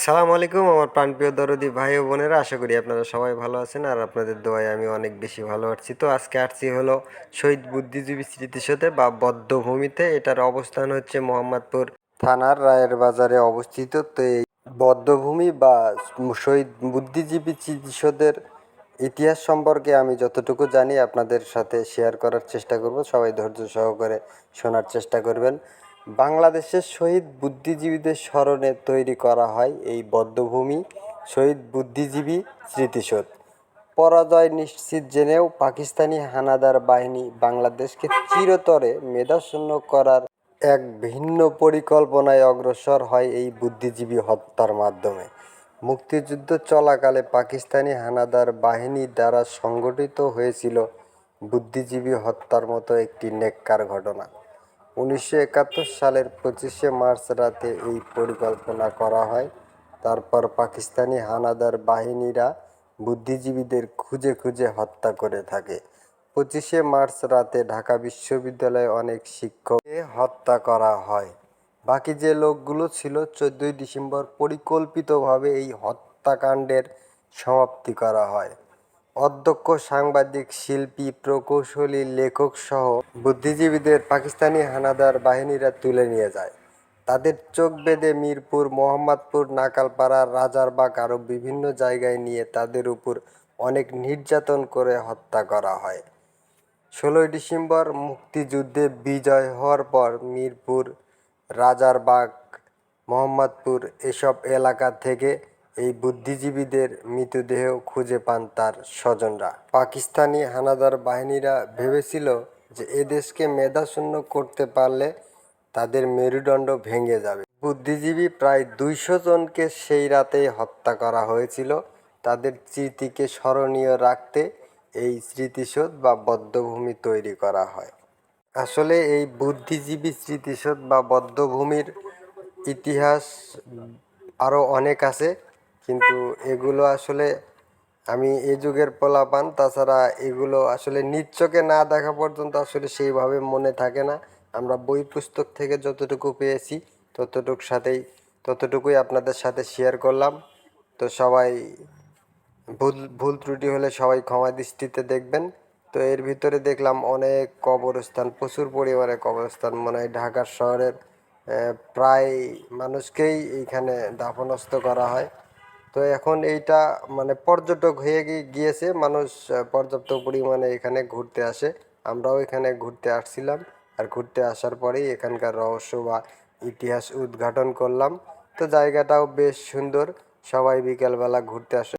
আসসালামু আলাইকুম, আমার প্রাণপ্রিয় দরদি ভাই ও বোনেরা, আশা করি আপনারা সবাই ভালো আছেন আর আপনাদের দোয়ায় আমি অনেক বেশি ভালো আছি। তো আজকে আসছি হলো শহীদ বুদ্ধিজীবী স্মৃতিসৌধে বা বদ্ধভূমিতে, এটার অবস্থান হচ্ছে মোহাম্মদপুর থানার রায়ের বাজারে অবস্থিত। তো এই বদ্ধভূমি বা শহীদ বুদ্ধিজীবী স্মৃতিসৌধের ইতিহাস সম্পর্কে আমি যতটুকু জানি আপনাদের সাথে শেয়ার করার চেষ্টা করব। সবাই ধৈর্য সহকারে শোনার চেষ্টা করবেন। বাংলাদেশের শহীদ বুদ্ধিজীবীদের স্মরণে তৈরি করা হয় এই বদ্ধভূমি, শহীদ বুদ্ধিজীবী স্মৃতিসৌধ। পরাজয় নিশ্চিত জেনেও পাকিস্তানি হানাদার বাহিনী বাংলাদেশকে চিরতরে মেধাশূন্য করার এক ভিন্ন পরিকল্পনায় অগ্রসর হয় এই বুদ্ধিজীবী হত্যার মাধ্যমে। মুক্তিযুদ্ধ চলাকালে পাকিস্তানি হানাদার বাহিনী দ্বারা সংগঠিত হয়েছিল বুদ্ধিজীবী হত্যার মতো একটি নেককার ঘটনা। উনিশশো একাত্তর সালের পঁচিশে মার্চ রাতে এই পরিকল্পনা করা হয়। তারপর পাকিস্তানি হানাদার বাহিনীরা বুদ্ধিজীবীদের খুঁজে খুঁজে হত্যা করে থাকে। পঁচিশে মার্চ রাতে ঢাকা বিশ্ববিদ্যালয়ে অনেক শিক্ষককে হত্যা করা হয়। বাকি যে লোকগুলো ছিল, চোদ্দোই ডিসেম্বর পরিকল্পিতভাবে এই হত্যাকাণ্ডের সমাপ্তি করা হয়। অধ্যক্ষ, সাংবাদিক, শিল্পী, প্রকৌশলী, লেখক সহ বুদ্ধিজীবীদের পাকিস্তানি হানাদার বাহিনীরা তুলে নিয়ে যায়। তাদের চোখ বেঁধে মিরপুর, মোহাম্মদপুর, নাকালপাড়া, রাজারবাগ আরও বিভিন্ন জায়গায় নিয়ে তাদের উপর অনেক নির্যাতন করে হত্যা করা হয়। ষোলোই ডিসেম্বর মুক্তিযুদ্ধে বিজয় হওয়ার পর মিরপুর, রাজারবাগ, মোহাম্মদপুর এসব এলাকা থেকে এই বুদ্ধিজীবীদের মৃতদেহ খুঁজে পান তার স্বজনরা। পাকিস্তানি হানাদার বাহিনীরা ভেবেছিল যে এ দেশকে মেধাশূন্য করতে পারলে তাদের মেরুদণ্ড ভেঙে যাবে। বুদ্ধিজীবী প্রায় দুইশো জনকে সেই রাতেই হত্যা করা হয়েছিল। তাদের স্মৃতিকে স্মরণীয় রাখতে এই স্মৃতিসৌধ বা বদ্ধভূমি তৈরি করা হয়। আসলে এই বুদ্ধিজীবী স্মৃতিসৌধ বা বদ্ধভূমির ইতিহাস আরও অনেক আছে। কিন্তু এগুলো আসলে আমি এ যুগের পোলাপান, তাছাড়া এগুলো আসলে নিজ না দেখা পর্যন্ত আসলে সেইভাবে মনে থাকে না। আমরা বই পুস্তক থেকে যতটুকু পেয়েছি, ততটুক সাথেই, ততটুকুই আপনাদের সাথে শেয়ার করলাম। তো সবাই ভুল ভুল ত্রুটি হলে সবাই ক্ষমা দৃষ্টিতে দেখবেন। তো এর ভিতরে দেখলাম অনেক কবরস্থান, প্রচুর পরিমাণে কবরস্থান, মনে হয় ঢাকার শহরের প্রায় মানুষকেই এইখানে দাফনস্থ করা হয়। তো এখন এইটা মানে পর্যটক হয়ে গিয়েছে, মানুষ পর্যাপ্ত পরিমাণে এখানে ঘুরতে আসে। আমরাও এখানে ঘুরতে আসছিলাম আর ঘুরতে আসার পরেই এখানকার রহস্য বা ইতিহাস উদ্ঘাটন করলাম। তো জায়গাটাও বেশ সুন্দর, সবাই বিকেলবেলা ঘুরতে আসে।